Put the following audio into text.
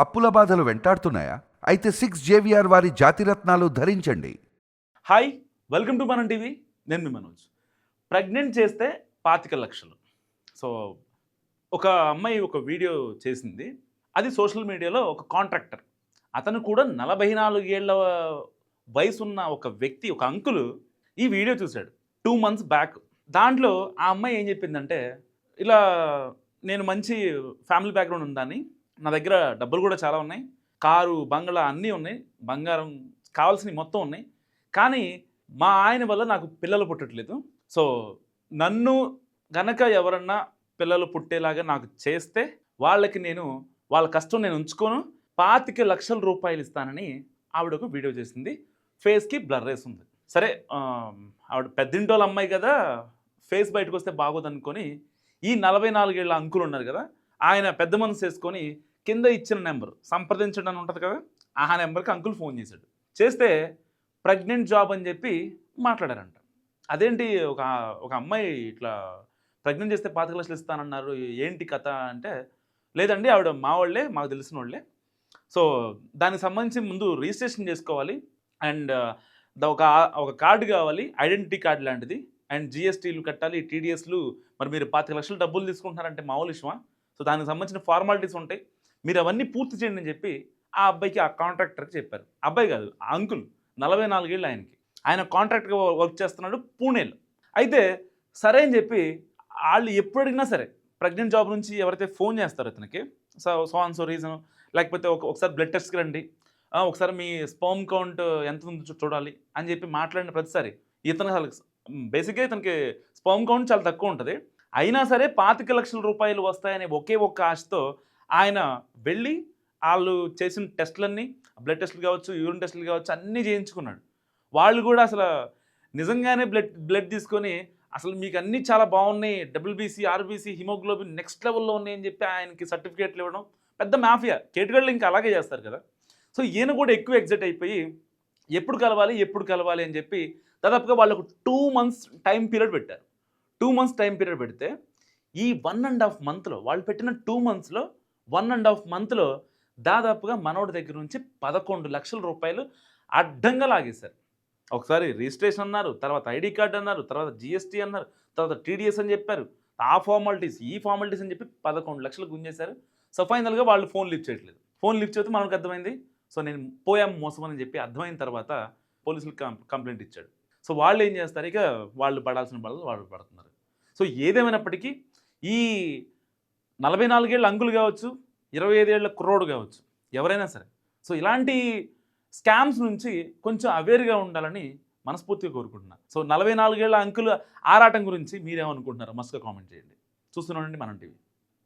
అప్పుల బాధలు వెంటాడుతున్నాయా? అయితే సిక్స్ జేవిఆర్ వారి జాతిరత్నాలు ధరించండి. Hi welcome to Manam TV. నేను మీ మనోజ్. ప్రెగ్నెంట్ చేస్తే పాతిక లక్షలు. సో ఒక అమ్మాయి ఒక వీడియో చేసింది. అది సోషల్ మీడియాలో ఒక కాంట్రాక్టర్. అతను కూడా నలభై నాలుగేళ్ళ వయసు ఉన్న ఒక వ్యక్తి ఒక అంకులు ఈ వీడియో చూశాడు. Two months back. దాంట్లో ఆ అమ్మాయి ఏం చెప్పిందంటే ఇలా నేను మంచి ఫ్యామిలీ బ్యాక్గ్రౌండ్ ఉందని నా దగ్గర డబ్బులు కూడా చాలా ఉన్నాయి. కారు బంగ్లా అన్నీ ఉన్నాయి. బంగారం కావాల్సినవి మొత్తం ఉన్నాయి. కానీ మా ఆయన వల్ల నాకు పిల్లలు పుట్టట్లేదు. సో నన్ను గనక ఎవరన్నా పిల్లలు పుట్టేలాగా నాకు చేస్తే వాళ్ళకి నేను వాళ్ళ కష్టం నేను ఉంచుకోను. పాతిక లక్షల రూపాయలు ఇస్తానని ఆవిడ ఒక వీడియో చేసింది. ఫేస్కి బ్లర్ వేసి ఉంది సరే ఆవిడ పెద్దింటోళ్ళ అమ్మాయి కదా ఫేస్ బయటకు వస్తే బాగోదనుకొని ఈ నలభై నాలుగేళ్ళ అంకులు ఉన్నారు కదా ఆయన పెద్ద మనసు వేసుకొని కింద ఇచ్చిన నెంబర్. సంప్రదించడం అని ఉంటుంది కదా? ఆ నెంబర్కి అంకుల్ ఫోన్ చేశాడు. చేస్తే ప్రెగ్నెంట్ జాబ్ అని చెప్పి మాట్లాడారంట. అదేంటి ఒక ఒక అమ్మాయి ఇట్లా ప్రెగ్నెంట్ చేస్తే పాతిక లక్షలు ఇస్తానన్నారు. ఏంటి కథ అంటే లేదండి ఆవిడ మా వాళ్ళే మాకు తెలిసిన వాళ్ళే. సో దానికి సంబంధించి ముందు రిజిస్ట్రేషన్ చేసుకోవాలి. అండ్ ఒక ఒక కార్డు కావాలి. ఐడెంటిటీ కార్డు లాంటిది. అండ్ జిఎస్టీలు కట్టాలి టీడీఎస్లు. మరి మీరు పాతిక లక్షలు డబ్బులు తీసుకుంటున్నారంటే మామూలు విషయమా? సో దానికి సంబంధించిన ఫార్మాలిటీస్ ఉంటాయి. మీరు అవన్నీ పూర్తి చేయండి అని చెప్పి ఆ అబ్బాయికి ఆ కాంట్రాక్టర్కి చెప్పారు. అబ్బాయి కాదు ఆ అంకుల్ నలభై నాలుగేళ్ళు ఆయనకి. ఆయన కాంట్రాక్ట్గా వర్క్ చేస్తున్నాడు పూణేలో. అయితే సరే అని చెప్పి వాళ్ళు ఎప్పుడు అడిగినా సరే ప్రెగ్నెంట్ జాబ్ నుంచి ఎవరైతే ఫోన్ చేస్తారో ఇతనికి సో సో సో రీజన్ లేకపోతే ఒక ఒకసారి బ్లడ్ టెస్ట్కి రండి ఒకసారి మీ స్పర్మ్ కౌంట్ ఎంత ఉందో చూ- చూడాలి అని చెప్పి మాట్లాడిన ప్రతిసారి ఇతను అసలు బేసిక్గా ఇతనికి స్పర్మ్ కౌంట్ చాలా తక్కువ ఉంటుంది. అయినా సరే పాతిక లక్షల రూపాయలు వస్తాయనే ఒకే ఒక్క ఆశతో ఆయన వెళ్ళి వాళ్ళు చేసిన టెస్టులన్నీ బ్లడ్ టెస్టులు కావచ్చు యూరిన్ టెస్టులు కావచ్చు అన్నీ చేయించుకున్నాడు. వాళ్ళు కూడా అసలు నిజంగానే బ్లడ్ బ్లడ్ తీసుకొని అసలు మీకు అన్నీ చాలా బాగున్నాయి డబ్ల్యూబీసీ ఆర్బీసీ హిమోగ్లోబిన్ నెక్స్ట్ లెవెల్లో ఉన్నాయని చెప్పి ఆయనకి సర్టిఫికేట్లు ఇవ్వడం పెద్ద మాఫియా కేటుగాళ్ళు ఇంకా అలాగే చేస్తారు కదా. సో ఈయన కూడా ఎక్కువ ఎగ్జైట్ అయిపోయి ఎప్పుడు కలవాలి ఎప్పుడు కలవాలి అని చెప్పి దాదాపుగా వాళ్ళకు టూ మంత్స్ టైం పీరియడ్ పెట్టారు. టూ మంత్స్ టైం పీరియడ్ పెడితే ఈ వన్ అండ్ హాఫ్ మంత్లో వాళ్ళు పెట్టిన టూ మంత్స్లో వన్ అండ్ హాఫ్ మంత్లో దాదాపుగా మనోడి దగ్గర నుంచి పదకొండు లక్షల రూపాయలు అడ్డంగా లాగేశారు. ఒకసారి రిజిస్ట్రేషన్ అన్నారు తర్వాత ఐడి కార్డు అన్నారు తర్వాత జిఎస్టీ అన్నారు తర్వాత టీడీఎస్ అని చెప్పారు. ఆ ఫార్మాలిటీస్ ఈ ఫార్మాలిటీస్ అని చెప్పి పదకొండు లక్షలు గుంజేశారు. సో ఫైనల్గా వాళ్ళు ఫోన్ లిఫ్ట్ చేయట్లేదు. ఫోన్ లిఫ్ట్ చేస్తే మనకు అర్థమైంది. సో నేను పోయాం మోసం అని చెప్పి అర్థమైన తర్వాత పోలీసులు కంప్లైంట్ ఇచ్చాడు. సో వాళ్ళు ఏం చేస్తారు? ఇక వాళ్ళు పడాల్సిన బాధలు వాళ్ళు పడుతున్నారు. సో ఏదేమైనప్పటికీ ఈ నలభై నాలుగేళ్ళ అంగులు కావచ్చు ఇరవై ఐదేళ్ళ కుర్రోడు కావచ్చు ఎవరైనా సరే. సో ఇలాంటి స్కామ్స్ నుంచి కొంచెం అవేర్గా ఉండాలని మనస్ఫూర్తిగా కోరుకుంటున్నాను సో నలభై నాలుగేళ్ళ అంకుల ఆరాటం గురించి మీరేమనుకుంటున్నారు మస్తుగా కామెంట్ చేయండి. చూస్తున్నానండి మనం టీవీ.